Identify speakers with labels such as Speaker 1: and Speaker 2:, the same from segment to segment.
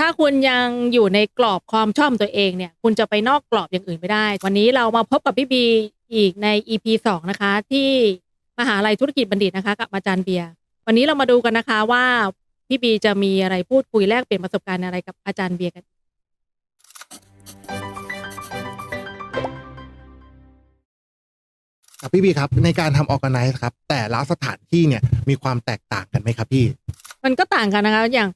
Speaker 1: ถ้าคุณยังอยู่ในกรอบความชอบของตัวเองเนี่ยคุณจะไปนอกกรอบอย่างอื่นไม่ได้ วันนี้เรามาพบกับพี่บีอีกใน EP สองนะคะ ที่มหาลัยธุรกิจบัณฑิตนะคะ กับอาจารย์เบียร์วันนี้เรามาดูกันนะคะว่าพี่บีจะมีอะไรพูดคุยแลกเปลี่ยนประสบการณ์อะไรกับอาจารย์เบียร์กัน
Speaker 2: ครับพี่บีครับในการทำออกไนซ์ครับ แต่ละสถานที่เนี่ยมีความแตกต่างกันไหมครับพี่
Speaker 1: มันก็ต่างกันนะคะ อย่าง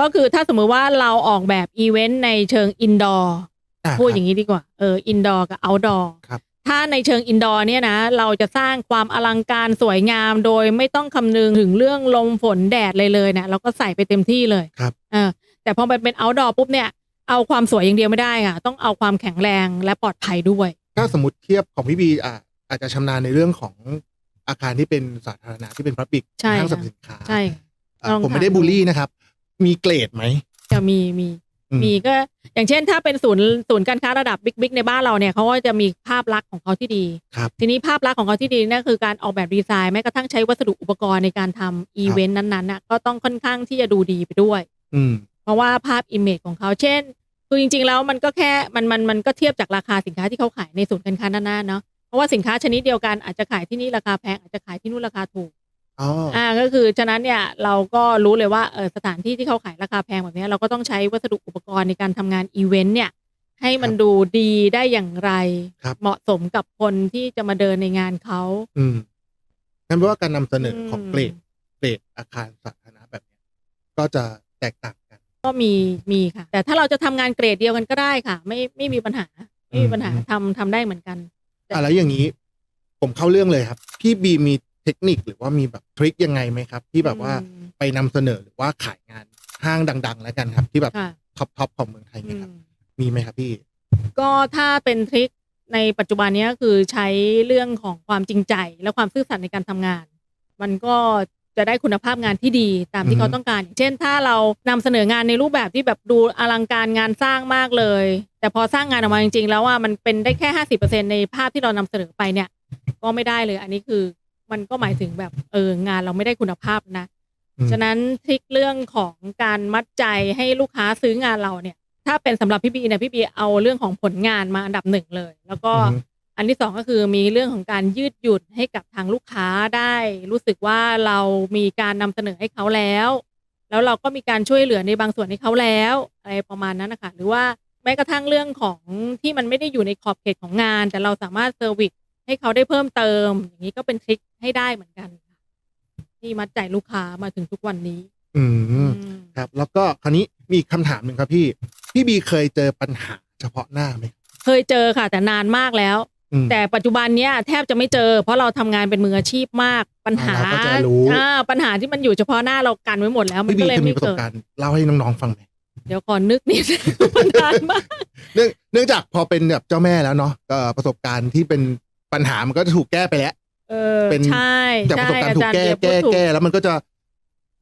Speaker 1: ก็คือถ้าสมมุติว่าเราออกแบบอีเวนต์ในเชิงอินดอร์
Speaker 2: อ่า
Speaker 1: พูด
Speaker 2: ครับ
Speaker 1: อย่างนี้ดีกว่าเอออินดอร์กับเอาท์ดอร์
Speaker 2: ครับ
Speaker 1: ถ้าในเชิงอินดอร์เนี่ยนะ เราจะสร้างความอลังการสวยงามโดยไม่ต้องคำนึงถึงเรื่องลมฝนแดดเลยเลยนะเราก็ใส่ไปเต็มที่เลย
Speaker 2: ครับ
Speaker 1: เออแต่พอมันเป็นเอาท์ดอร์ปุ๊บเนี่ยเอาความสวยอย่างเดียวไม่ได้ค่ะต้องเอาความแข็งแรงและปลอดภัยด้วย
Speaker 2: ถ้าสมมติเทียบของพี่บีอ่าอาจจะชำนาญในเรื่องของอาคารที่เป็นสาธารณะที่เป็นพับบิก
Speaker 1: ใช่
Speaker 2: ห้างสรรพ
Speaker 1: ค่ะ
Speaker 2: สินค้า
Speaker 1: ใช่
Speaker 2: อ่า
Speaker 1: ลอง
Speaker 2: ผมไม่ได้
Speaker 1: ถามดู
Speaker 2: บูลลี่นะครับ มีเกรดไหม
Speaker 1: จะมีมี
Speaker 2: อื
Speaker 1: มีก็อย่างเช่นถ้าเป็นศูนย์ศูนย์การค้าระดับบิ๊กๆในบ้านเราเนี่ยเขาก็จะมีภาพลักษณ์ของเขาที่ดี
Speaker 2: ครับ
Speaker 1: ทีนี้ภาพลักษณ์ของเขาที่ดีนั่นคือการออกแบบดีไซน์แม้กระทั่งใช้วัสดุอุปกรณ์ในการทำอีเวนต์นั้นๆน่ะก็ต้องค่อนข้างที่จะดูดีไปด้วย
Speaker 2: อืม
Speaker 1: เพราะว่าภาพอิมเมจของเขาเช่น คือจริง ๆ แล้วมันก็แค่มันมันมันก็เทียบจากราคาสินค้าที่เขาขายในศูนย์การค้านั้นๆเนาะเพราะว่าสินค้าชนิดเดียวกันอาจจะขายที่นี่ราคาแพงอาจจะขายที่นู่นราคาถูก
Speaker 2: อ๋อ
Speaker 1: อ่าก็คือฉะนั้นเนี่ยเราก็รู้เลยว่าเออสถานที่ที่เขาขายราคาแพงแบบเนี้ยเราก็ต้องใช้วัสดุอุปกรณ์ในการทำงานอีเวนต์เนี่ย ให้มันดูดีได้อย่างไร
Speaker 2: ครับ
Speaker 1: เหมาะสมกับคนที่จะมาเดินในงานเขา
Speaker 2: อืมนั่นแปลว่าการนำเสนออ
Speaker 1: ม
Speaker 2: ของเกรดเกรดอาคารสาธารณะแบบเนี้ยก็จะแตกต่างกัน
Speaker 1: ก็มีมีค่ะ แต่ถ้าเราจะทำงานเกรดเดียวกันก็ได้ค่ะ ไม่ไม่มีปัญหาไม่มีปัญหา
Speaker 2: อืม
Speaker 1: ทำทำได้เหมือนกัน แต่
Speaker 2: อะไรอย่างนี้ ผมเข้าเรื่องเลยครับ พี่บีมี เทคนิคหรือว่ามีแบบทริคยังไงไหมครับ ที่แบบว่า
Speaker 1: อืม
Speaker 2: ไปนำเสนอหรือว่าขายงานห้างดัง ๆ แล้วกันครับ ที่แบบ
Speaker 1: ค่ะ
Speaker 2: ท็อปทอปของเมืองไทย
Speaker 1: อื
Speaker 2: เนี่ยครับ
Speaker 1: ม
Speaker 2: มีไหมครับพี่
Speaker 1: ก็ถ้าเป็นทริคในปัจจุบันเนี้ยคือใช้เรื่องของความจริงใจ และความซื่อสัตย์ในการทำงาน มันก็จะได้คุณภาพงานที่ดีตามที่
Speaker 2: อือฮึ
Speaker 1: เขาต้องการอย่างเช่น ถ้าเรานำเสนองานในรูปแบบที่แบบดูอลังการงานสร้างมากเลย แต่พอสร้างงานออกมาจริง ๆ แล้วว่ามันเป็นได้แค่ห้าสิบเปอร์เซ็นในภาพที่เรานำเสนอไปเนี่ย ก็ไม่ได้เลย อันนี้คือ มันก็หมายถึงแบบเอองานเราไม่ได้คุณภาพนะ
Speaker 2: อืม
Speaker 1: ฉะนั้นทริคเรื่องของการมัดใจให้ลูกค้าซื้องานเราเนี่ย ถ้าเป็นสำหรับพี่บีเนี่ยพี่บีเอาเรื่องของผลงานมาอันดับหนึ่งเลย แล้วก็
Speaker 2: อือฮึ
Speaker 1: อันที่สองก็คือมีเรื่องของการยืดหยุ่นให้กับทางลูกค้าได้ รู้สึกว่าเรามีการนำเสนอให้เขาแล้ว แล้วเราก็มีการช่วยเหลือในบางส่วนให้เขาแล้วอะไรประมาณนั้นนะคะหรือว่าแม้กระทั่งเรื่องของที่มันไม่ได้อยู่ในขอบเขตของงาน แต่เราสามารถเซอร์วิส ให้เขาได้เพิ่มเติม อย่างนี้ก็เป็นทริคให้ได้เหมือนกันค่ะที่มัดใจลูกค้ามาถึงทุกวันนี้
Speaker 2: อืม
Speaker 1: อืม
Speaker 2: ครับ แล้วก็คราวนี้มีอีกคำถามหนึ่งครับพี่ พี่บีเคยเจอปัญหาเฉพาะหน้าไหม
Speaker 1: เคยเจอค่ะ แต่นานมากแล้ว
Speaker 2: อืม
Speaker 1: แต่ปัจจุบันเนี้ยแทบจะไม่เจอ เพราะเราทำงานเป็นมืออาชีพมากปัญหา
Speaker 2: อ่าเราก็จะรู้
Speaker 1: อ่าปัญหาที่มันอยู่เฉพาะหน้าเรากันไว้หมดแล้วมัน
Speaker 2: พี่บี
Speaker 1: ก็เลย
Speaker 2: เคยมี
Speaker 1: ไม่
Speaker 2: ประส
Speaker 1: เกิ
Speaker 2: บ
Speaker 1: ด
Speaker 2: การณ์เล่าให้น้องๆฟังไหม
Speaker 1: เดี๋ยวก่อนนึกนิด มันนานมาก
Speaker 2: เนื่องเนื่องจากพอเป็นแบบเจ้าแม่แล้วเนาะก็ประสบการณ์ที่เป็น ปัญหามันก็จะถูกแก้ไปแล้ว
Speaker 1: เออ
Speaker 2: เป็น
Speaker 1: ใช่
Speaker 2: จากประ
Speaker 1: ใช่
Speaker 2: สบการณ์
Speaker 1: อา
Speaker 2: ถูก
Speaker 1: จารย์
Speaker 2: แก้
Speaker 1: เบียร์พูดถูก
Speaker 2: แก้แก้แล้วมันก็จะ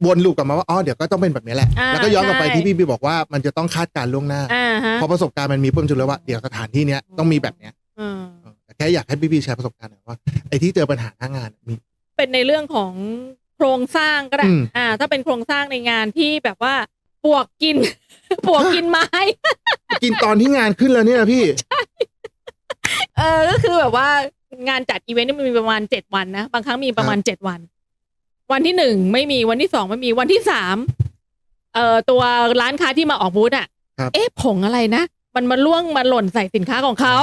Speaker 2: วนลูปกลับมาว่าอ๋อเดี๋ยวก็ต้องเป็นแบบนี้แหละ
Speaker 1: อ่า
Speaker 2: แล้วก็ย้อนกลับไป
Speaker 1: ใช่
Speaker 2: ที่พี่บีบอกว่ามันจะต้องคาดการณ์ล่วงหน้า
Speaker 1: อ่าฮะ
Speaker 2: พอประสบการณ์มันมีปุ๊บจะรู้แล้วว่าเดี๋ยวสถานที่เนี้ยต้องมีแบบเนี้ย
Speaker 1: เออ
Speaker 2: เออแต่แค่อยากให้พี่บีแชร์ประสบการณ์หน่อยว่าไอ้ที่เจอปัญหาหน้างานมี
Speaker 1: เป็นในเรื่องของโครงสร้างก็ได้
Speaker 2: อืม
Speaker 1: อ่า ถ้าเป็นโครงสร้างในงานที่แบบว่าปวกกินปวกกินไม้
Speaker 2: กินตอนที่งานขึ้นแล้วเนี่ยพี่
Speaker 1: เออ ก็คือแบบว่า งานจัดอีเวนต์นี่มันมีประมาณเจ็ดวันนะ บางครั้งมีประมาณเจ็ดวัน วันที่หนึ่งไม่มีวันที่สองไม่มีวันที่สามเอ่อตัวร้านค้าที่มาออกบูธอะ
Speaker 2: ครับ
Speaker 1: เอ๊ะผงอะไรนะ มันมาล่วงมาหล่นใส่สินค้าของเขา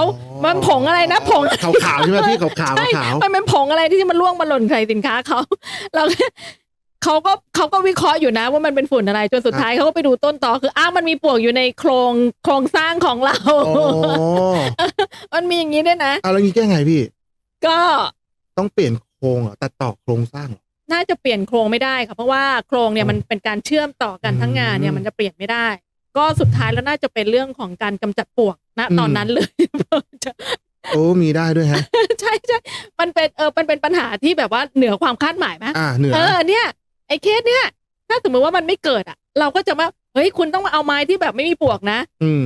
Speaker 1: มันผงอะไรนะผง
Speaker 2: ขาวขาวๆใช่ไหมพี่ขาวขาว
Speaker 1: ใช่
Speaker 2: ขาว
Speaker 1: มันเป็นผงอะไรที่มันล่วงมาหล่นใส่สินค้าเขาแล้ว เขาก็เขาก็วิเคราะห์อยู่นะ ว่ามันเป็นฝุ่นอะไร จนสุดท้ายเขาก็ไปดูต้นตอคืออ้าวมันมีปลวกอยู่ในโครงโครงสร้างของเรา
Speaker 2: โอ้
Speaker 1: มันมีอย่างนี้ด้วยนะ
Speaker 2: เอาแล้วงี้แก้ไงพี่
Speaker 1: ก็
Speaker 2: ต้องเปลี่ยนโครงเหรอตัดต่อโครงสร้างเหรอ
Speaker 1: น่าจะเปลี่ยนโครงไม่ได้ค่ะเพราะว่าโครงเนี่ย
Speaker 2: อืม
Speaker 1: มันเป็นการเชื่อมต่อกันทั้งงานเนี่ย
Speaker 2: อืม
Speaker 1: มันจะเปลี่ยนไม่ได้ ก็สุดท้ายแล้วน่าจะเป็นเรื่องของการกำจัดปลวกณ
Speaker 2: อืม
Speaker 1: ตอนนั้นเลย
Speaker 2: โอ้มีได้ด้วยฮะ
Speaker 1: ใช่ใช่ มันเป็นเออมันเป็นปัญหาที่แบบว่าเหนือความคาดหมายไหม
Speaker 2: อ่าเหนือ
Speaker 1: เออเนี่ย ไอ้เคสเนี่ยถ้าสมมติว่ามันไม่เกิดอะ เราก็จะว่าเฮ้ยคุณต้องมาเอาไม้ที่แบบไม่มีปลวกนะ
Speaker 2: อืม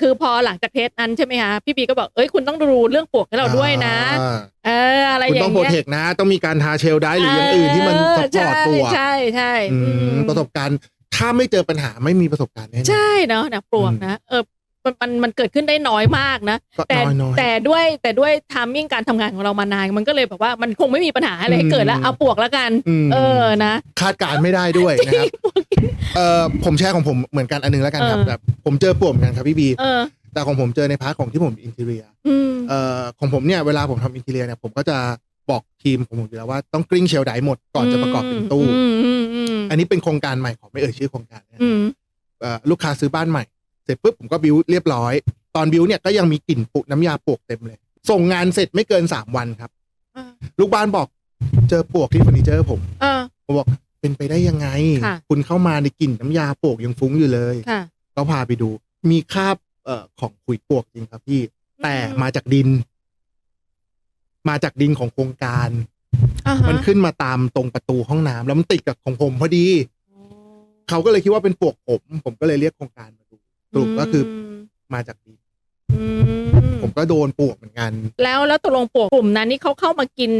Speaker 1: คือพอหลังจากเทสนั้นใช่ไหมคะพี่บีก็บอกเอ้ยคุณต้องดูเรื่องปลวกให้เราด้วยนะ
Speaker 2: อ่า
Speaker 1: เออ อะไร
Speaker 2: คุณ
Speaker 1: อย่า
Speaker 2: ต้อง
Speaker 1: ง
Speaker 2: โปร
Speaker 1: เงี้ย
Speaker 2: เทคนะ ต้องมีการทาเชลได้หรืออย่างอื่นที่มัน
Speaker 1: เซั
Speaker 2: พพอร์ตตัว
Speaker 1: ใช่ใช่
Speaker 2: อื
Speaker 1: อื
Speaker 2: ม
Speaker 1: ม
Speaker 2: ประสบการณ์ ถ้าไม่เจอปัญหาไม่มีประสบการณ์แน่นอน
Speaker 1: ใช่เนาะนะปลวกนะเออ มันมันมันเกิดขึ้นได้น้อยมากนะ
Speaker 2: ก็
Speaker 1: แต่
Speaker 2: น้อยน้อย
Speaker 1: แต่ด้วยแต่ด้วยทามมิ่งการทำงานของเรามานาน มันก็เลยแบบว่ามันคงไม่มีปัญหาอะไรให้เกิดแล้ว
Speaker 2: อืม
Speaker 1: เอาปลวกแล้วกัน
Speaker 2: ม
Speaker 1: เออนะ
Speaker 2: คาดการณ์ไม่ได้ด้วยนะครับเออผมแชร์ของผมเหมือนกันอันหนึงแล้วกันครับ
Speaker 1: เออ
Speaker 2: แบบผมเจอปลวกเหมือนกันครับพี่บี
Speaker 1: เออ
Speaker 2: แต่ของผมเจอในพาร์ทของที่ผมอินเทเรีย
Speaker 1: อืม
Speaker 2: เอ่อของผมเนี่ยเวลาผมทำอินเทเรียเนี่ยผมก็จะบอกทีมของผมอยู่แล้วว่าต้องกริ้งเชลไดหมดก่อนจะประกอบเป็นตู้
Speaker 1: อืมอืมอืม
Speaker 2: อันนี้เป็นโครงการใหม่ของไม่เอ่ยชื่อโครงการนะ
Speaker 1: อืม
Speaker 2: เอ่อลูกค้าซื้อบ้านใหม่เส ร็จปุ๊บผมก็บิวเรียบร้อย ตอนบิวเนี่ยก็ยังมีกลิ่นปุน้ำยาปลวกเต็มเลย ส่งงานเสร็จไม่เกินสามวันครับ
Speaker 1: อ่า
Speaker 2: ลูกบ้านบอก เจอปลวกที่เฟอร์นิเจอร์ผม
Speaker 1: เออ
Speaker 2: ผมบอกเป็นไปได้ยังไง
Speaker 1: ค่ะ
Speaker 2: คุณเข้ามาในกลิ่นน้ำยาปลวกยังฟุ้งอยู่เลย
Speaker 1: ค่ะ
Speaker 2: ก็พาไปดู มีคราบเอ่อของขุยปลวกจริงครับพี่ แต่มาจากดิน มาจากดินของโครงการ
Speaker 1: อ่าฮะ
Speaker 2: มันขึ้นมาตามตรงประตูห้องน้ำแล้วมันติดกับของผมพอดี เขาก็เลยคิดว่าเป็นปลวกผม ผมก็เลยเรียกโครงการมาดู สรุปก็คือมาจากดิน
Speaker 1: อืม
Speaker 2: ผมก็โดนปลวกเหมือนกัน
Speaker 1: แล้วแล้วตกลงปลวกกลุ่มนั้นนี่เขาเข้ามากิน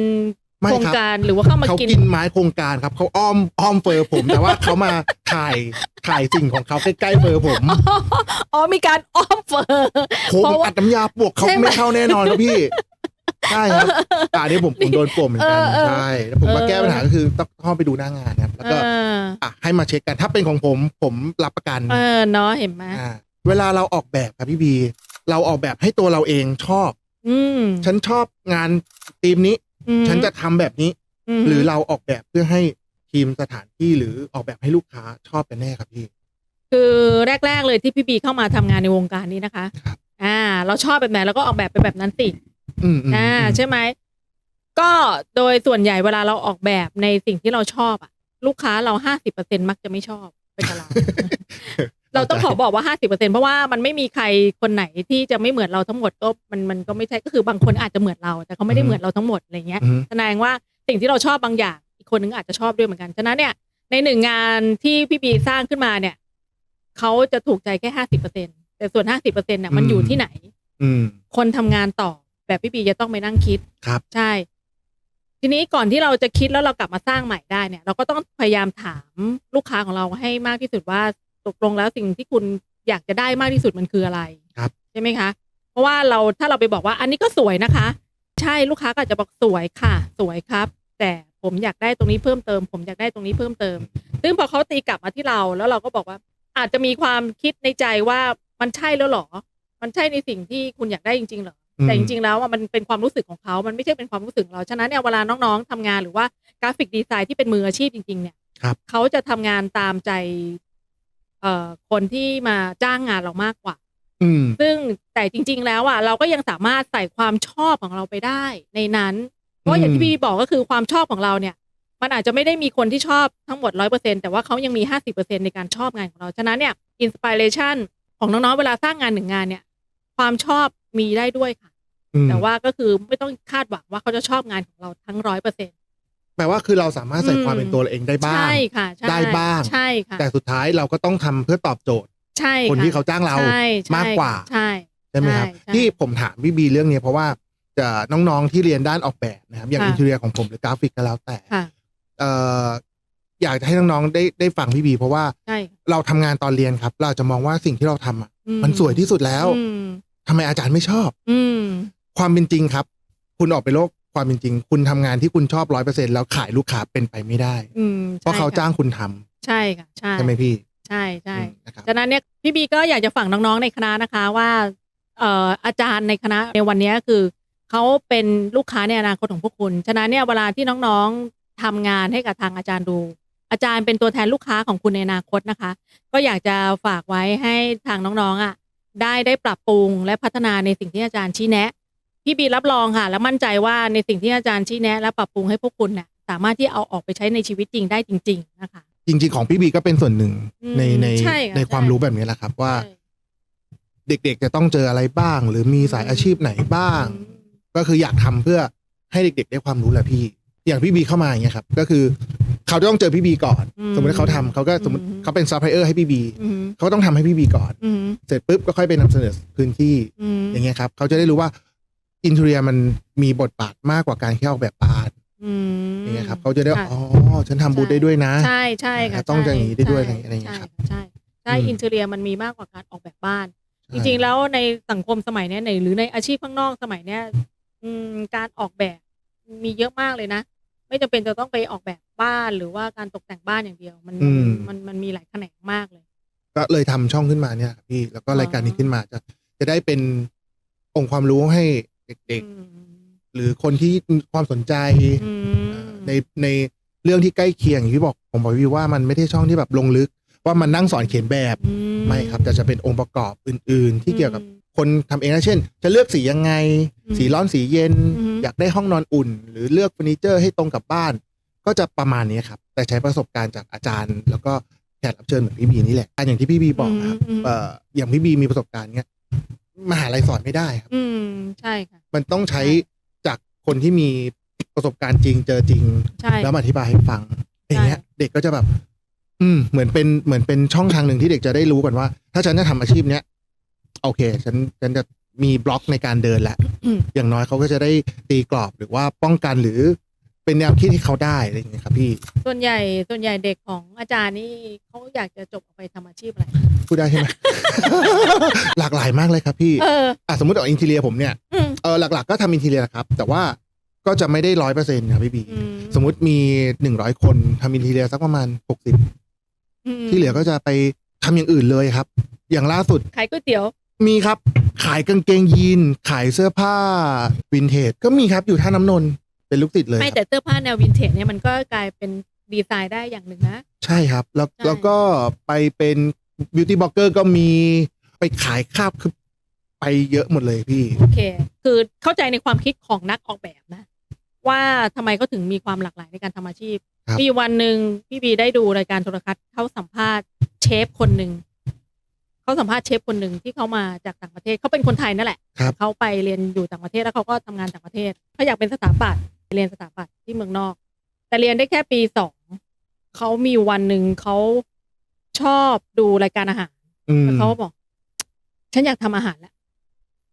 Speaker 2: ไม่
Speaker 1: โครง
Speaker 2: ครับ
Speaker 1: การหรือว่าเข้ามา
Speaker 2: เขา
Speaker 1: กิน
Speaker 2: กินไม้โครงการครับเขาอ้อมอ้อมเฟอร์ผมแต่ว่าเขามาถ่ายถ่ายสิ่งของเขาใกล้ๆเฟอร์ผม
Speaker 1: อ๋อมีการอ้อมเฟอร์
Speaker 2: ผม
Speaker 1: เพราะว่า
Speaker 2: อัดน้ำยาปลวกเขา
Speaker 1: ใช่ไหม
Speaker 2: ไม่เข้าแน่นอนครับพี่ ใช่ครับอ่าอันนี้ผมผมโดนปลวกเหมือนกัน
Speaker 1: เออเออ
Speaker 2: ใช่แล้วผมมา
Speaker 1: เออ
Speaker 2: แก้ปัญหาก็คือต้องเข้าไปดูหน้างานครับ แล้วก็
Speaker 1: เออ
Speaker 2: อะให้มาเช็คกันถ้าเป็นของผมผมรับประกัน
Speaker 1: เออเนาะเห็นไหม
Speaker 2: อ่าเวลาเราออกแบบครับพี่บีเราออกแบบให้ตัวเราเองชอบ
Speaker 1: อืม
Speaker 2: ฉันชอบงานทีมนี้
Speaker 1: อืม
Speaker 2: ฉันจะทำแบบนี้
Speaker 1: ม
Speaker 2: หรือเราออกแบบเพื่อให้ทีมสถานที่หรือออกแบบให้ลูกค้าชอบกันแน่ครับพี่
Speaker 1: คือแรก ๆ เลยที่พี่บีเข้ามาทำงานในวงการนี้นะคะ
Speaker 2: ครับ
Speaker 1: อ่า เราชอบแบบไหนเราก็ออกแบบไปแบบนั้นสิ
Speaker 2: อืมอืม
Speaker 1: อ่า
Speaker 2: อืม
Speaker 1: ใช่ไหมก็โดยส่วนใหญ่เวลาเราออกแบบในสิ่งที่เราชอบอะลูกค้าเราห้าสิบเปอร์เซ็นมักจะไม่ชอบไปกับเรา เราต้องขอบอกว่าห้าสิบเปอร์เซ็นเพราะว่ามันไม่มีใครคนไหนที่จะไม่เหมือนเราทั้งหมดก็มันมันก็ไม่ใช่ก็คือบางคนอาจจะเหมือนเรา แต่เขาไม่ได้เหมือนเราทั้งหมดอะไรเงี้ย
Speaker 2: อืม
Speaker 1: แสดงว่าสิ่งที่เราชอบบางอย่าง อีกคนนึงอาจจะชอบด้วยเหมือนกันฉะนั้นเนี่ยในหนึ่งงานที่พี่บีสร้างขึ้นมาเนี่ยเขาจะถูกใจแค่ห้าสิบเปอร์เซ็นแต่ส่วนห้าสิบเปอร์เซ็นเนี่ยมันอยู่ที่ไหน
Speaker 2: อืม
Speaker 1: คนทำงานต่อ แบบพี่บีจะต้องไปนั่งคิด
Speaker 2: ครับ
Speaker 1: ใช่ ทีนี้ก่อนที่เราจะคิดแล้วเรากลับมาสร้างใหม่ได้เนี่ย เราก็ต้องพยายามถามลูกค้าของเราให้มากที่สุดว่าตกลงแล้วสิ่งที่คุณอยากจะได้มากที่สุดมันคืออะไร
Speaker 2: ครับ
Speaker 1: ใช่ไหมคะ เพราะว่าเราถ้าเราไปบอกว่าอันนี้ก็สวยนะคะ ใช่ลูกค้าก็อาจจะบอกสวยค่ะ สวยครับ แต่ผมอยากได้ตรงนี้เพิ่มเติม ผมอยากได้ตรงนี้เพิ่มเติม ซึ่งพอเขาตีกลับมาที่เราแล้วเราก็บอกว่า อาจจะมีความคิดในใจว่ามันใช่แล้วเหรอ มันใช่ในสิ่งที่คุณอยากได้จริงๆเหรอ
Speaker 2: อืม
Speaker 1: แต่จริงๆแล้วอะมันเป็นความรู้สึกของเขา มันไม่ใช่เป็นความรู้สึกของเราฉะนั้นเนี่ยเวลาน้องๆทำงานหรือว่ากราฟิกดีไซน์ที่เป็นมืออาชีพจริง ๆ เนี่ย
Speaker 2: ครับ
Speaker 1: เขาจะทำงานตามใจเอ่อคนที่มาจ้างงานเรามากกว่า
Speaker 2: อืม
Speaker 1: ซึ่งแต่จริง ๆ แล้วอะเราก็ยังสามารถใส่ความชอบของเราไปได้ ในนั้น เพราะอย่างที่พี่บอกก็คือความชอบของเราเนี่ย มันอาจจะไม่ได้มีคนที่ชอบทั้งหมดร้อยเปอร์เซ็นแต่ว่าเขายังมีห้าสิบเปอร์เซ็นในการชอบงานของเรา ฉะนั้นเนี่ยอินสปิเรชันของน้องๆเวลาสร้างงานหนึ่งงานเนี่ย ความชอบมีได้ด้วยค่ะ
Speaker 2: อืม
Speaker 1: แต่ว่าก็คือไม่ต้องคาดหวังว่าเขาจะชอบงานของเราทั้งร้อยเปอร์เซ็น
Speaker 2: แปลว่าคือเราสามารถใส่ความเป็นตัวเราเองได้บ้าง
Speaker 1: ใช่ค่ะใช่
Speaker 2: ได้บ้าง
Speaker 1: ใช่ค่ะ
Speaker 2: แต่สุดท้ายเราก็ต้องทำเพื่อตอบโจทย์
Speaker 1: ใช่
Speaker 2: คนที่เขาจ้างเรา
Speaker 1: ใช่ใช่
Speaker 2: มากกว่า
Speaker 1: ใช่
Speaker 2: ใช่ไหมครับ
Speaker 1: ใช่
Speaker 2: ที่ผมถามพี่บีเรื่องนี้เพราะว่าจะน้องๆที่เรียนด้านออกแบบนะครับ อย่าง
Speaker 1: ค่ะ
Speaker 2: อินเทอร์เนียของผมหรือกราฟิกก็แล้วแต่
Speaker 1: ค่ะ
Speaker 2: เอ่ออยากจะให้น้องๆได้ได้ฟังพี่บีเพราะว่า
Speaker 1: ใช่
Speaker 2: เราทำงานตอนเรียนครับ เราอาจจะมองว่าสิ่งที่เราทำอะ
Speaker 1: อื
Speaker 2: มันสวยที่สุดแล้ว
Speaker 1: อืม
Speaker 2: ทำไมอาจารย์ไม่ชอบ
Speaker 1: อืม
Speaker 2: ความเป็นจริงครับ คุณออกไปโลกความเป็นจริง คุณทำงานที่คุณชอบร้อยเปอร์เซ็นแล้วขายลูกค้าเป็นไปไม่ได้
Speaker 1: อืม
Speaker 2: เพราะเขา
Speaker 1: ใช่ค่
Speaker 2: จ้างคุณทำ
Speaker 1: ใช่ค่ะใช่
Speaker 2: ใช่ไหมพี่
Speaker 1: ใช่ใช่
Speaker 2: อืมนะครับ
Speaker 1: ฉะนั้นเนี่ยพี่บีก็อยากจะฝากน้องๆในคณะนะคะว่าเอ่ออาจารย์ในคณะในวันนี้คือเขาเป็นลูกค้าในอนาคตของพวกคุณฉะนั้นเนี่ยเวลาที่น้องๆทำงานให้กับทางอาจารย์ดู อาจารย์เป็นตัวแทนลูกค้าของคุณในอนาคตนะคะ ก็อยากจะฝากไว้ให้ทางน้องๆอะได้ได้ปรับปรุงและพัฒนาในสิ่งที่อาจารย์ชี้แนะ พี่บีรับรองค่ะ และมั่นใจว่าในสิ่งที่อาจารย์ชี้แนะ และปรับปรุงให้พวกคุณเนี่ยสามารถที่เอาออกไปใช้ในชีวิตจริงได้จริง ๆ นะคะ
Speaker 2: จริง ๆ ของพี่บีก็เป็นส่วนหนึ่ง
Speaker 1: อืม
Speaker 2: ในใน
Speaker 1: ใช่ค่ะ
Speaker 2: ในความ
Speaker 1: ใช่
Speaker 2: รู้แบบนี้แหละครับว่า
Speaker 1: ใช่
Speaker 2: เด็กๆจะต้องเจออะไรบ้าง หรือมีสายอาชีพไหนบ้าง
Speaker 1: อืม
Speaker 2: ก็คืออยากทำเพื่อให้เด็กๆได้ความรู้แหละพี่ อย่างพี่บีเข้ามาอย่างเงี้ยครับ ก็คือเขาจะต้องเจอพี่บีก่อน
Speaker 1: อืม
Speaker 2: สมมติเขาทำเขาก็สมมติ
Speaker 1: อืม
Speaker 2: เขาเป็นซัพพลายเออร์ให้พี่บี
Speaker 1: อืม
Speaker 2: เขาก็ต้องทำให้พี่บีก่อน
Speaker 1: อืม
Speaker 2: เสร็จปุ๊บก็ค่อยไปนำเสนอพื้นที่
Speaker 1: อืม
Speaker 2: อย่างเงี้ยครับเขาจะได้รู้ว่า อินเทอร์เนียมันมีบทบาทมากกว่าการแค่ออกแบบบ้าน
Speaker 1: อืม
Speaker 2: อย่างเงี้ยครับเขาจะได้
Speaker 1: ค่ะ
Speaker 2: อ๋อฉันทำบูธได้ด้วยนะ
Speaker 1: ใช่ใช่ค่ะ
Speaker 2: ต้อง
Speaker 1: ใช่
Speaker 2: อย่างนี้ได้ด้วย
Speaker 1: ใช่
Speaker 2: อะไรอย่างเงี้ยครับ
Speaker 1: ใช่ค่ะใช่ใช่
Speaker 2: อืม
Speaker 1: อินเทอร์เนียมันมีมากกว่าการออกแบบบ้านจ
Speaker 2: ใช่
Speaker 1: ริงๆแล้วในสังคมสมัยเนี้ยในหรือในอาชีพข้างนอกสมัยเนี้ยอืมการออกแบบมีเยอะมากเลยนะ ไม่จำเป็นจะต้องไปออกแบบบ้านหรือว่าการตกแต่งบ้านอย่างเดียว มัน
Speaker 2: อืม
Speaker 1: มันมันมีหลายแขนงมากเลย
Speaker 2: ก็เลยทำช่องขึ้นมาเนี่ยครับพี่แล้วก็
Speaker 1: อ๋อ
Speaker 2: รายการนี้ขึ้นมาจะจะได้เป็นองค์ความรู้ให้ เด็ก
Speaker 1: อืม
Speaker 2: ๆหรือคนที่มีความสนใจ
Speaker 1: อืม
Speaker 2: ในในเรื่องที่ใกล้เคียงอย่างที่บอกผมบอกพี่ว่ามันไม่ได้ช่องที่แบบลงลึก ว่ามันนั่งสอนเขียนแบบ
Speaker 1: อื
Speaker 2: ไม่ครับแต่จะเป็นองค์ประกอบอื่น ๆ ที่เกี่ยวกับ
Speaker 1: อืม
Speaker 2: คนทำเองนะเช่น จะเลือกสียังไง
Speaker 1: อืม
Speaker 2: สีร้อนสีเย็น
Speaker 1: อืม
Speaker 2: อยากได้ห้องนอนอุ่น หรือเลือกเฟอร์นิเจอร์ให้ตรงกับบ้าน ก็จะประมาณนี้ครับ แต่ใช้ประสบการณ์จากอาจารย์ แล้วก็แขกรับเชิญเหมือนพี่บีนี่แหละอันอย่างที่พี่บีบอกนะครับ
Speaker 1: อืม
Speaker 2: เอ่ออย่างพี่บีมีประสบการณ์เนี้ย มหาลัยสอนไม่ได้ครับ
Speaker 1: อืม ใช่ค่ะ
Speaker 2: มันต้องใช้
Speaker 1: ใช่
Speaker 2: จากคนที่มีประสบการณ์จริงเจอจริง
Speaker 1: ใช่
Speaker 2: แล้วมาอธิบายให้ฟัง อย่างเงี้ย
Speaker 1: ใช่
Speaker 2: เด็กก็จะแบบ อืม เหมือนเป็นเหมือนเป็นช่องทางหนึ่งที่เด็กจะได้รู้ก่อนว่า ถ้าฉันจะทำอาชีพเนี้ยโอเค ฉันฉันจะมีบล็อกในการเดินแล้ว
Speaker 1: อืม
Speaker 2: อย่างน้อยเขาก็จะได้ตีกรอบหรือว่าป้องกันหรือ เป็นแนวคิดที่เขาได้อะไรอย่างเงี้ยครับพี่
Speaker 1: ส่วนใหญ่ส่วนใหญ่เด็กของอาจารย์นี่เขาอยากจะจบออกไปทำอาชีพอะไร
Speaker 2: พูดได้ใช่ไหม หลากหลายมากเลยครับพี่
Speaker 1: เออ
Speaker 2: อะสมมติเอาอินทีเรียผมเนี่ย
Speaker 1: อืม
Speaker 2: เออหลักๆก็ทำอินทีเรียครับ แต่ว่าก็จะไม่ได้ร้อยเปอร์เซ็นต์ครับพี่บี
Speaker 1: อืม
Speaker 2: สมมุติมีหนึ่งร้อยคนทำอินทีเรียสักประมาณหกสิบ
Speaker 1: ม
Speaker 2: ที่เหลือก็จะไปทำอย่างอื่นเลยครับ อย่างล่าสุด
Speaker 1: ขายก๋วยเตี๋ยว
Speaker 2: มีครับ ขายกางเกงยีน ขายเสื้อผ้าวินเทจก็มีครับอยู่ท่าน้ำนนท์ เป็นลูกติดเลย
Speaker 1: ไม่
Speaker 2: ค
Speaker 1: แต่
Speaker 2: รับ
Speaker 1: เสื้อผ้าแนววินเทจเนี่ยมันก็กลายเป็นดีไซน์ได้อย่างหนึ่งนะ
Speaker 2: ใช่ครับ แล้ว
Speaker 1: ใช่
Speaker 2: แล้วก็ไปเป็นบิวตี้บล็อกเกอร์ก็มีไปขายข้าวคือไปเยอะหมดเลยพี่
Speaker 1: โอเค คือเข้าใจในความคิดของนักออกแบบนะ ว่าทำไมเขาถึงมีความหลากหลายในการทำอาชีพ
Speaker 2: ครับ
Speaker 1: มีวันหนึ่งพี่บีได้ดูรายการโทรทัศน์เขาสัมภาษณ์เชฟคนหนึ่งเขาสัมภาษณ์เชฟคนหนึ่งที่เขามาจากต่างประเทศเขาเป็นคนไทยนั่นแหละ
Speaker 2: ครับ
Speaker 1: เขาไปเรียนอยู่ต่างประเทศแล้วเขาก็ทำงานต่างประเทศเขาอยากเป็นสถาปัตย์ไป เรียนสถาปัตย์ที่เมืองนอก แต่เรียนได้แค่ปีสองเขามีวันหนึ่งเขาชอบดูรายการอาหาร
Speaker 2: อืม
Speaker 1: แล้วเขาก็บอก ฉันอยากทำอาหารแล้ว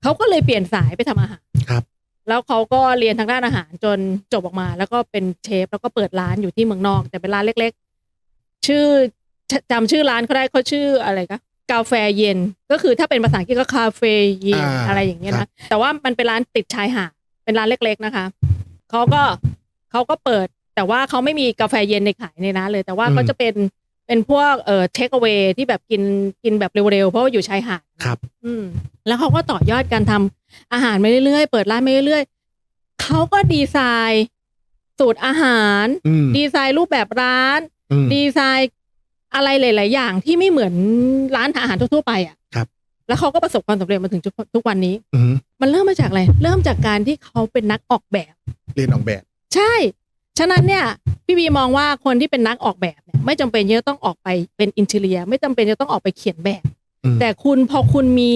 Speaker 1: เขาก็เลยเปลี่ยนสายไปทำอาหาร
Speaker 2: ครับ
Speaker 1: แล้วเขาก็เรียนทางด้านอาหารจนจบออกมา แล้วก็เป็นเชฟแล้วก็เปิดร้านอยู่ที่เมืองนอก แต่เป็นร้านเล็ก ๆ ชื่อจจำชื่อร้านเขาได้เขาชื่ออะไรคะกาแฟเย็น ก็คือถ้าเป็นภาษาอังกฤษก็คาเฟ่เย็น
Speaker 2: อ่า
Speaker 1: อะไรอย่างเงี้ย
Speaker 2: ครั
Speaker 1: นะ
Speaker 2: บ
Speaker 1: แต่ว่ามันเป็นร้านติดชายหาดเป็นร้านเล็ก ๆ นะคะ เขาก็เขาก็เปิด แต่ว่าเขาไม่มีกาแฟเย็นในขายในร้านเลย แต่ว่าเขาจะเป็นเป็นพวกเอ่อเทคเอา a y ที่แบบกินกินแบบเร็วๆ เพราะว่าอยู่ชายหาด
Speaker 2: ครับ
Speaker 1: อืม แล้วเขาก็ต่อยอดการทำอาหารมาเรื่อยๆ เปิดร้านมาเรื่อยๆเขาก็ดีไซน์สูตรอาหาร
Speaker 2: อืม
Speaker 1: ดีไซน์รูปแบบร้าน
Speaker 2: อืม
Speaker 1: ดีไซน์อะไรหลาย ๆ อย่างที่ไม่เหมือนร้านอาหารทั่วๆไปอะ
Speaker 2: ครับ
Speaker 1: แล้วเขาก็ประสบความสำเร็จมาถึงทุกทุกวันนี้
Speaker 2: อืม
Speaker 1: มันเริ่มมาจากอะไร เริ่มจากการที่เขาเป็นนักออกแบบ
Speaker 2: เรียนออกแบบ
Speaker 1: ใช่ ฉะนั้นเนี่ยพี่บีมองว่าคนที่เป็นนักออกแบบเนี่ยไม่จำเป็นจะต้องออกไปเป็นอินเทเรีย ไม่จำเป็นจะต้องออกไปเขียนแบบ
Speaker 2: อืม
Speaker 1: แต่คุณพอคุณมี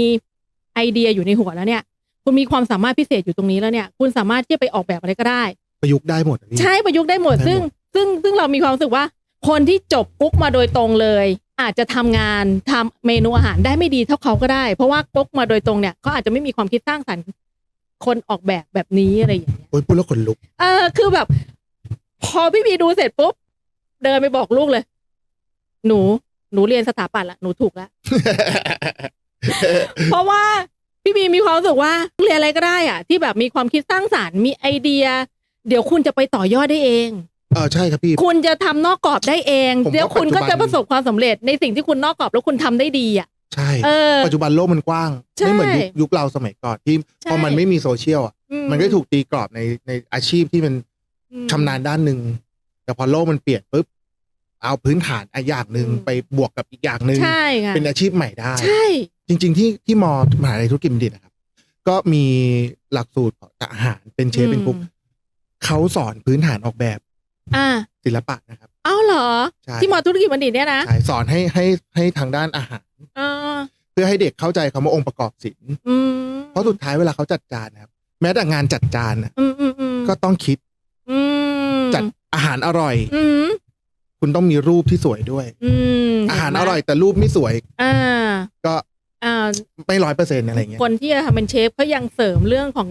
Speaker 1: ไอเดียอยู่ในหัวแล้วเนี่ย คุณมีความสามารถพิเศษอยู่ตรงนี้แล้วเนี่ย คุณสามารถที่จะไปออกแบบอะไรก็ได้
Speaker 2: ประยุกต์ได้หมดอะพี่
Speaker 1: ใช้ประยุกต์ได้หมด
Speaker 2: ได้หมด
Speaker 1: ซึ่งซึ่งซึ่งเรามีความรู้สึกว่า คนที่จบกุ๊กมาโดยตรงเลย อาจจะทำงานทำเมนูอาหารได้ไม่ดีเท่าเขาก็ได้ เพราะว่ากุ๊กมาโดยตรงเนี่ยเขาอาจจะไม่มีความคิดสร้างสรรค์คนออกแบบแบบนี้อะไรอย่างเงี้ย
Speaker 2: โอ้ยพูดแล้วขนลุก
Speaker 1: เออคือแบบ พอพี่พีดูเสร็จปุ๊บเดินไปบอกลูกเลย หนู หนูเรียนสถาปัตย์ละหนูถูกแล้วเพราะว่าพี่บีมีความรู้สึกว่าเรียนอะไรก็ได้อะที่แบบมีความคิดสร้างสารรค์มีไอเดีย เดี๋ยวคุณจะไปต่อยอดได้เอง
Speaker 2: เออใช่ครับพี่
Speaker 1: คุณจะทำนอกกรอบได้เอง
Speaker 2: ผมว่า
Speaker 1: เดี๋ยวคุณก็
Speaker 2: ปัจจุบัน
Speaker 1: จะประสบความสำเร็จในสิ่งที่คุณนอกกรอบแล้วคุณทำได้ดีอะ
Speaker 2: ใช่
Speaker 1: เออ
Speaker 2: ปัจจุบันโลกมันกว้าง
Speaker 1: ใช่
Speaker 2: ไม่เหมือนยุคยุคเราสมัยก่อนที่
Speaker 1: ใช่
Speaker 2: พอมันไม่มีโซเชียลอะ
Speaker 1: อื
Speaker 2: มันก็ถูกตีกรอบในในอาชีพที่มัน
Speaker 1: อืม
Speaker 2: ชำนาญด้านหนึ่งแต่พอโลกมันเปลี่ยนปุ๊บเอาพื้นฐานอะอย่างหนึ่ง
Speaker 1: อืม
Speaker 2: ไปบวกกับอีกอย่างหนึ่ง
Speaker 1: ใช่ค่ะ
Speaker 2: เป็นอาชีพใหม่ได้
Speaker 1: ใช่
Speaker 2: จริง ๆ ที่ที่มอมหาลัยธุรกิจบัณฑิตนะครับ ก็มีหลักสูตรของอาหารเป็นเชฟเป็นกุ๊ก
Speaker 1: อืม
Speaker 2: เขาสอนพื้นฐานออกแบบ
Speaker 1: อ่า
Speaker 2: ศิลปะนะครับ
Speaker 1: เอ้าเหรอ
Speaker 2: ใช่
Speaker 1: ที่มอธุรกิจบัณฑิตเนี่ยนะ
Speaker 2: ใช่สอนให้ให้ให้ทางด้านอาหาร
Speaker 1: อ่า
Speaker 2: เพื่อให้เด็กเข้าใจคำว่าองค์ประกอบศิลป์
Speaker 1: อืม
Speaker 2: เพราะสุดท้ายเวลาเขาจัดจานนะครับ แม้แต่งานจัดจานนะ
Speaker 1: อืมอืมอืม
Speaker 2: ก็ต้องคิด
Speaker 1: อืม
Speaker 2: จัดอาหารอร่อย
Speaker 1: อืม
Speaker 2: คุณต้องมีรูปที่สวยด้วย
Speaker 1: อืม
Speaker 2: อาหาร
Speaker 1: เห็นไหม
Speaker 2: อร่อยแต่รูปไม่สวย
Speaker 1: อ่า
Speaker 2: ก็
Speaker 1: อ่าา
Speaker 2: ไม่ร้อยเปอร์เซ็นต์อะไรเงี้ย
Speaker 1: คนที่จะทำเป็นเชฟเขายังเสริมเรื่องของ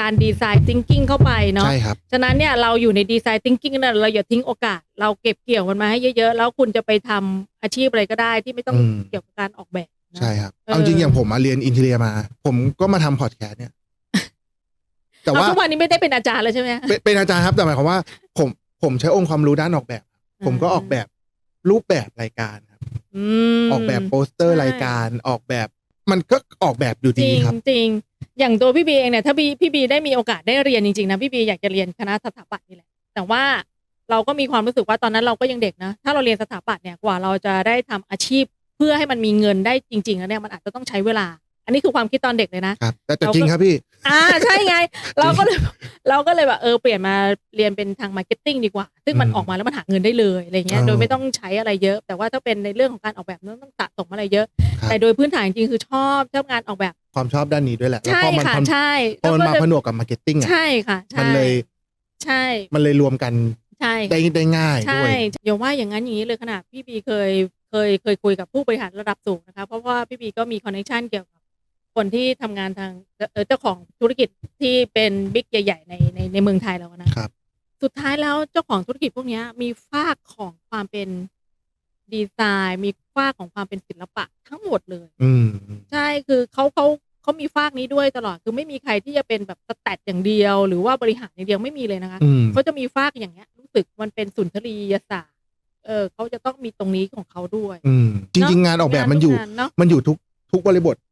Speaker 1: การดีไซน์ทิงกิ้งเข้าไปเนาะ
Speaker 2: ใช่ครับ
Speaker 1: ฉะนั้นเนี่ยเราอยู่ในดีไซน์ทิงกิ้งนั่นเราอย่าทิ้งโอกาส เราเก็บเกี่ยวมันมาให้เยอะๆ แล้วคุณจะไปทำอาชีพอะไรก็ได้ที่ไม่ต้อง
Speaker 2: อืม
Speaker 1: เกี่ยวกับการออกแบบนะ
Speaker 2: ใช่ครับ
Speaker 1: เออ
Speaker 2: เอาจริงอย่างผมมาเรียนอินเทเรียมา ผมก็มาทำพอดแคสต์เนี่ย แต่
Speaker 1: เอา
Speaker 2: ว่า
Speaker 1: ทุกวันนี้ไม่ได้เป็นอาจารย์แล้วใช่ไหม
Speaker 2: เป็นเป็นอาจารย์ครับ แต่หมายความว่า ผมผมใช้องค์ความรู้ด้านออกแบบ ผมก็ออกแบบรูปแบบรายการครับ
Speaker 1: อืม
Speaker 2: ออกแบบโปสเตอร์
Speaker 1: ใช่
Speaker 2: รายการออกแบบมันก็ออกแบบอยู่
Speaker 1: จ
Speaker 2: ดี
Speaker 1: ริง
Speaker 2: ครับ
Speaker 1: จริงอย่างตัวพี่บีเองเนี่ยถ้าพี่พี่บีได้มีโอกาสได้เรียนจริงๆนะพี่บีอยากจะเรียนคณะสถาปัตย์นี่แหละแต่ว่าเราก็มีความรู้สึกว่าตอนนั้นเราก็ยังเด็กนะ ถ้าเราเรียนสถาปัตย์เนี่ยกว่าเราจะได้ทำอาชีพ เพื่อให้มันมีเงินได้จริงๆแล้วเนี่ยมันอาจจะต้องใช้เวลา อันนี้คือความคิดตอนเด็กเลยนะ
Speaker 2: ครับแต่แต่
Speaker 1: เราก็
Speaker 2: จริงครับพี่
Speaker 1: อ่าใช่ไง เราก็เลยเราก็เลยแบบเออเปลี่ยนมาเรียนเป็นทางมาร์เก็ตติ้งดีกว่า ซึ่งมัน
Speaker 2: อืม
Speaker 1: ออกมาแล้วมันหาเงินได้เลยอะไรเงี้ย
Speaker 2: อ๋อ
Speaker 1: โดยไม่ต้องใช้อะไรเยอะ แต่ว่าถ้าเป็นในเรื่องของการออกแบบนั้นต้องสะสมอะไรเยอะ
Speaker 2: ครับ
Speaker 1: แต่โดยพื้นฐานจริงๆคือชอบชอบงานออกแบบ
Speaker 2: ความชอบด้านนี้ด้วยแหละแล้ว
Speaker 1: ใช่
Speaker 2: พอมัน
Speaker 1: ค่ะ
Speaker 2: พอ
Speaker 1: ใช่
Speaker 2: พอมัน
Speaker 1: แล้ว
Speaker 2: มา
Speaker 1: ก็
Speaker 2: ผ
Speaker 1: เลย
Speaker 2: นวกกับมาร์เก็ตติ้งอะ
Speaker 1: ใช่ค่ะใช่
Speaker 2: มันเลย
Speaker 1: ใช่
Speaker 2: มันเลยรวมกัน
Speaker 1: ใช่
Speaker 2: ได้ได้ง่าย
Speaker 1: ใช่
Speaker 2: ด้วย
Speaker 1: อย่าว่าอย่างนั้นอย่างนี้เลยขนาดพี่บีเคยเคยเคยคุยกับผู้บริหารระดับสูงนะคะเพราะว่าพี่บีก็มีคอนเนคชันเกี่ยวกับ คนที่ทำงานทางเอ่อเจ้าของธุรกิจที่เป็นบิ๊กใหญ่ ๆ ในในในเมืองไทยแล้วนะครับ สุดท้ายแล้วเจ้าของธุรกิจพวกเนี้ยมีฝากของความเป็นดีไซน์ มีฝากของความเป็นศิลปะทั้งหมดเลย
Speaker 2: อืม
Speaker 1: ใช่คือเขาเขาเขามีฝากนี้ด้วยตลอด คือไม่มีใครที่จะเป็นแบบสแตทอย่างเดียว หรือว่าบริหารอย่างเดียวไม่มีเลยนะคะ
Speaker 2: อืม
Speaker 1: เขาจะมีฝากอย่างเงี้ย รู้สึกมันเป็นสุนทรียศาสตร์เออเขาจะต้องมีตรงนี้ของเขาด้วย
Speaker 2: อืมจริง ๆ งานออกแบบมันอยู่
Speaker 1: งาทุกงาเนาะ
Speaker 2: มันอยู่ทุกทุกบริบท
Speaker 1: อืม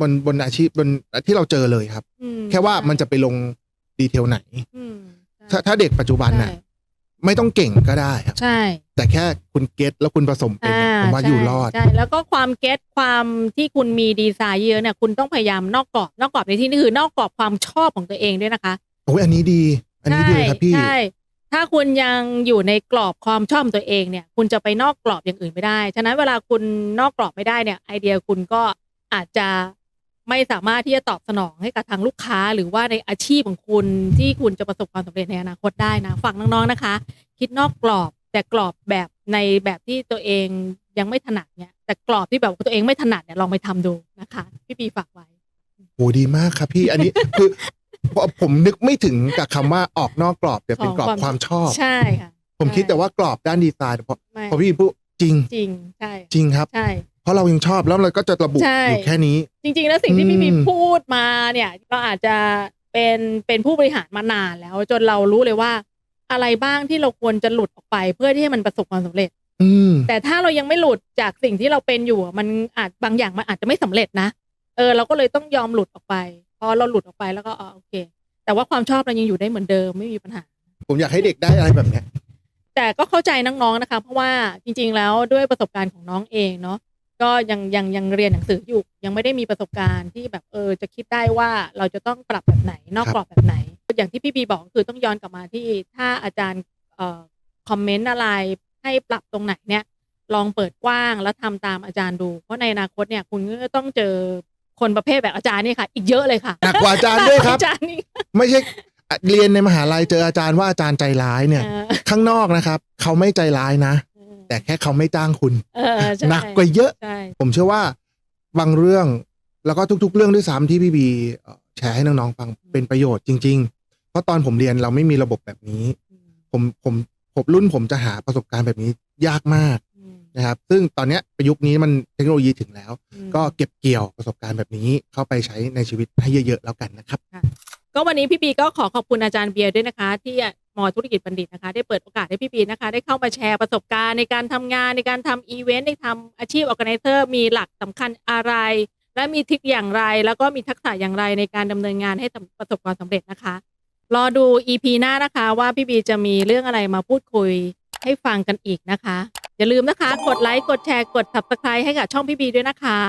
Speaker 2: บนบนอาชีพบนที่เราเจอเลยครับ
Speaker 1: อืม
Speaker 2: แค่ว่ามันจะไปลงดีเทลไหน
Speaker 1: อืม
Speaker 2: ถ้าถ้าเด็กปัจจุบันน่ะ ไม่ต้องเก่งก็ได้ครับ
Speaker 1: ใช่
Speaker 2: แต่แค่คุณเก็ตแล้วคุณผสมเป็น
Speaker 1: อ่า
Speaker 2: น่ะผมว่า
Speaker 1: ใช่
Speaker 2: อยู่รอด
Speaker 1: ใช่แล้วก็ความเก็ตความที่คุณมีดีไซน์เยอะเนี่ยคุณต้องพยายามนอกกรอบนอกกรอบในที่นี้คือนอกกรอบความชอบของตัวเองด้วยนะคะ
Speaker 2: โอ้ยอันนี้ดี อันนี้ดีเลยครับพี่
Speaker 1: ใช่ถ้าคุณยังอยู่ในกรอบความชอบของตัวเองเนี่ย คุณจะไปนอกกรอบอย่างอื่นไม่ได้ ฉะนั้นเวลาคุณนอกกรอบไม่ได้เนี่ย ไอเดียคุณก็ อาจจะไม่สามารถที่จะตอบสนองให้กับทางลูกค้า หรือว่าในอาชีพของคุณที่คุณจะประสบความสำเร็จในอนาคตได้นะฝากน้องๆนะคะ คิดนอกกรอบแต่กรอบแบบในแบบที่ตัวเองยังไม่ถนัดเนี่ยแต่กรอบที่แบบตัวเองไม่ถนัดเนี่ยลองไปทำดูนะคะ พี่ปีฝากไว้
Speaker 2: โหดีมากครับพี่อันนี้คือเพราะผมนึกไม่ถึงกับคำว่าออกนอกกรอบแต่เป็นกรอบ
Speaker 1: ของความ
Speaker 2: ความชอบ
Speaker 1: ใช่ค่ะ
Speaker 2: ผมคิดแต่ว่ากรอบด้านดีไซน์พอ
Speaker 1: ไม่
Speaker 2: พอพี่พูดจริง
Speaker 1: จริงใช่
Speaker 2: จริงครับ
Speaker 1: ใช่
Speaker 2: เพราะเรายังชอบแล้วเราก็จะระบุ
Speaker 1: ใช่
Speaker 2: อยู่แค่นี้
Speaker 1: จริงๆ แล้วสิ่งที่
Speaker 2: อืม
Speaker 1: พี่บีพูดมาเนี่ย เราอาจจะเป็นเป็นผู้บริหารมานานแล้ว จนเรารู้เลยว่า อะไรบ้างที่เราควรจะหลุดออกไป เพื่อที่ให้มันประสบความสำเร็จ
Speaker 2: อืม
Speaker 1: แต่ถ้าเรายังไม่หลุดจากสิ่งที่เราเป็นอยู่อะมันอาจบางอย่างมันอาจจะไม่สำเร็จนะเออ เราก็เลยต้องยอมหลุดออกไป พอเราหลุดออกไปแล้วก็อ๋อโอเค แต่ว่าความชอบเรายังอยู่ได้เหมือนเดิมไม่มีปัญหา
Speaker 2: ผมอยากให้เด็กได้อะไรแบบเนี้ย
Speaker 1: แต่ก็เข้าใจน้องๆนะคะ เพราะว่าจริง ๆ แล้วด้วยประสบการณ์ของน้องเองเนาะ ก็ยังยังยังเรียนหนังสืออยู่ ยังไม่ได้มีประสบการณ์ที่แบบเออจะคิดได้ว่าเราจะต้องปรับแบบไหน นอกกรอบแบบไหน อย่างที่พี่บีบอกก็คือต้องย้อนกลับมาที่ถ้าอาจารย์เอ่อคอมเมนต์อะไรให้ปรับตรงไหนเนี่ย ลองเปิดกว้างแล้วทำตามอาจารย์ดู เพราะในอนาคตเนี่ยคุณก็ต้องเจอคนประเภทแบบอาจารย์นี่ค่ะ อีกเยอะเลยค่ะ
Speaker 2: หนักกว่าอาจารย์ด้วยครับ
Speaker 1: อาจารย์นี่
Speaker 2: ไม่ใช่อะเรียนในมหาลัยเจออาจารย์ว่าอาจารย์ใจร้ายเนี่ย
Speaker 1: เออ
Speaker 2: ข้างนอกนะครับ เขาไม่ใจร้ายนะ แต่แค่เขาไม่จ้างคุณ
Speaker 1: เออใช่
Speaker 2: หนักกว่าเยอะ
Speaker 1: ใช่
Speaker 2: ผมเชื่อว่าบางเรื่องแล้วก็ทุก ๆ เรื่องด้วยซ้ำที่พี่บีเอ่อแชร์ให้น้องๆฟังเป็นประโยชน์จริง ๆ เพราะตอนผมเรียนเราไม่มีระบบแบบนี้ผมผมผมรุ่นผมจะหาประสบการณ์แบบนี้ยากมาก
Speaker 1: อืม
Speaker 2: นะครับ ซึ่งตอนเนี้ยประยุกต์นี้มันเทคโนโลยีถึงแล้ว
Speaker 1: อืม
Speaker 2: ก็เก็บเกี่ยวประสบการณ์แบบนี้เข้าไปใช้ในชีวิตให้เยอะๆแล้วกันนะครับ
Speaker 1: ก็วันนี้พี่ปีก็ขอขอบคุณอาจารย์เบียร์ด้วยนะคะ ที่ มอธุรกิจบัณฑิตนะคะ ได้เปิดโอกาสให้พี่ปีนะคะ ได้เข้ามาแชร์ประสบการณ์ในการทำงานในการทำอีเวนต์ในทำอาชีพออ g a แก z เ r อร์มีหลักสำคัญอะไร และมีทิคอย่างไร แล้วก็มีทักษะอย่างไรในการดำเนินงานให้ประสบความสำเร็จนะคะ รอดู EP หน้านะคะว่าพี่บีจะมีเรื่องอะไรมาพูดคุยให้ฟังกันอีกนะคะ อย่าลืมนะคะ กดไลค์กดแชร์กด subscribe ให้กับช่องพี่บีด้วยนะคะ